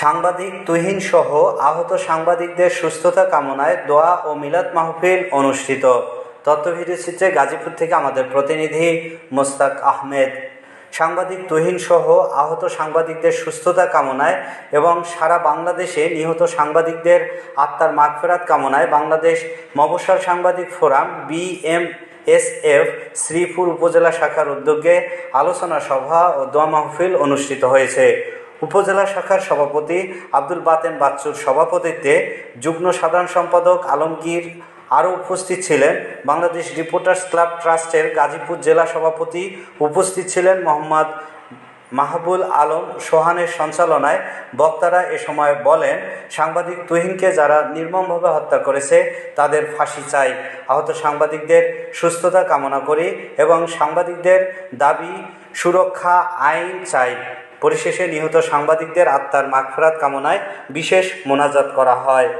সাংবাদিক তুহিন সহ আহত সাংবাদিকদের সুস্থতা কামনায় দোয়া ও মিলাদ মাহফিল অনুষ্ঠিত। তথ্যভিডিওচিত্রে গাজীপুর থেকে আমাদের প্রতিনিধি মোস্তাক আহমেদ। সাংবাদিক তুহিন সহ আহত সাংবাদিকদের সুস্থতা কামনায় এবং সারা বাংলাদেশে নিহত সাংবাদিকদের আত্মার মাগফেরাত কামনায় বাংলাদেশ মবসর সাংবাদিক ফোরাম বিএম এসএফ শ্রীপুর উপজেলা শাখার উদ্যোগে আলোচনা সভা ও দোয়া মাহফিল অনুষ্ঠিত হয়েছে। উপজেলা শাখার সভাপতি আব্দুল বাতেন বাচ্চুর সভাপতিত্বে যুগ্ম সাধারণ সম্পাদক আলমগীর আরও উপস্থিত ছিলেন। বাংলাদেশ রিপোর্টার্স ক্লাব ট্রাস্টের গাজীপুর জেলা সভাপতি উপস্থিত ছিলেন মোহাম্মদ মাহবুল আলম সোহানের সঞ্চালনায়। বক্তারা এ সময় বলেন, সাংবাদিক তুহিনকে যারা নির্মমভাবে হত্যা করেছে, তাদের ফাঁসি চাই। আহত সাংবাদিকদের সুস্থতা কামনা করি এবং সাংবাদিকদের দাবি সুরক্ষা আইন চাই। পরিশেষে নিহত সাংবাদিকদের আত্মার মাগফেরাত কামনায় বিশেষ মোনাজাত করা হয়।